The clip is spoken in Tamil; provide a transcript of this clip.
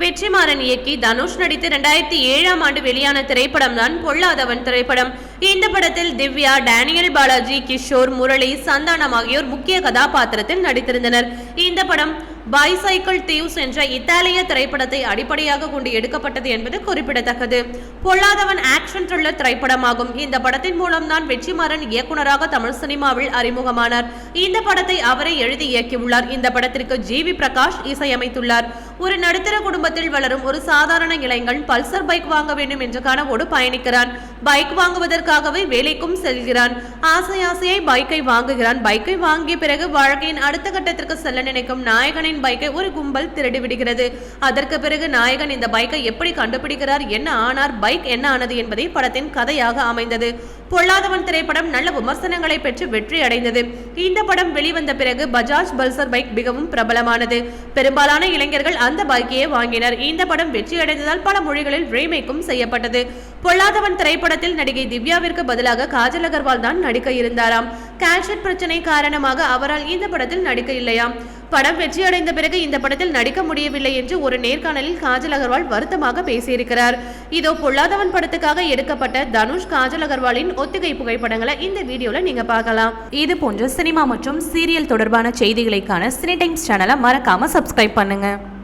வெற்றிமாறன் இயக்கி தனுஷ் நடித்து இரண்டாயிரத்தி ஏழாம் ஆண்டு வெளியான திரைப்படம் தான் பொல்லாதவன் திரைப்படம். இந்த படத்தில் திவ்யா டேனியல் பாலாஜி கிஷோர் முரளி சந்தானம் ஆகியோர் முக்கிய கதாபாத்திரத்தில் நடித்திருந்தனர். இந்த படம் பைசைக்கிள் தீவ்ஸ் என்ற இத்தாலிய திரைப்படத்தை அடிப்படையாக கொண்டு எடுக்கப்பட்டது என்பது குறிப்பிடத்தக்கது. பொல்லாதவன் ஆக்ஷன் த்ரில்லர் திரைப்படமாகும். இந்த படத்தின் மூலம் தான் வெற்றிமாறன் இயக்குனராக தமிழ் சினிமாவில் அறிமுகமானார். இந்த படத்தை அவரை எழுதி இயக்கியுள்ளார். இந்த படத்திற்கு ஜி வி பிரகாஷ் இசையமைத்துள்ளார். ஒரு நடுத்தர குடும்பத்தில் வளரும் ஒரு சாதாரண இளைஞன் பல்சர் பைக் வாங்க வேண்டும் என்ற கனவோடு பயணிக்கிறான். பைக் வாங்குவதற்கு வாங்குவதற்காகவே வேலைக்கும் செல்கிறான். ஆசை ஆசையை பைக்கை வாங்குகிறான். பைக்கை வாங்கிய பிறகு வாழ்க்கையின் அடுத்த கட்டத்திற்கு செல்ல நினைக்கும் நாயகனின் பைக்கை ஒரு கும்பல் திருடி விடுகிறது. அதற்கு பிறகு நாயகன் இந்த பைக்கை எப்படி கண்டுபிடிக்கிறார்? என்ன ஆனார்? பைக் என்ன ஆனது என்பதை படத்தின் கதையாக அமைந்தது. பொல்லாதவன் திரைப்படம் நல்ல விமர்சனங்களை பெற்று வெற்றி அடைந்தது. இந்த படம் வெளிவந்த பிறகு பஜாஜ் பல்சர் பைக் மிகவும் பிரபலமானது. பெரும்பாலான இளைஞர்கள் அந்த பைக்கையே வாங்கினர். இந்த படம் வெற்றி அடைந்ததால் பல மொழிகளில் ரீமேக்கும் செய்யப்பட்டது. பொல்லாதவன் திரைப்படத்தில் நடிகை திவ்யா திவ்யாவிற்கு பதிலாக காஜல் அகர்வால் தான் நடிக்க இருந்தாராம். கேன்சர் பிரச்சனை காரணமாக அவரால் இந்த படத்தில் நடிக்க இல்லையாம். படம் வெற்றியடைந்த பிறகு இந்த படத்தில் நடிக்க முடியவில்லை என்று ஒரு நேர்காணலில் காஜல் அகர்வால் வருத்தமாக பேசியிருக்கிறார். இதோ பொல்லாதவன் படத்துக்காக எடுக்கப்பட்ட தனுஷ் காஜல் அகர்வாலின் ஒத்திகை புகைப்படங்களை இந்த வீடியோல நீங்க பார்க்கலாம். இது போன்ற சினிமா மற்றும் சீரியல் தொடர்பான செய்திகளுக்கான சினி டைம்ஸ் சேனலை மறக்காம சப்ஸ்கிரைப் பண்ணுங்க.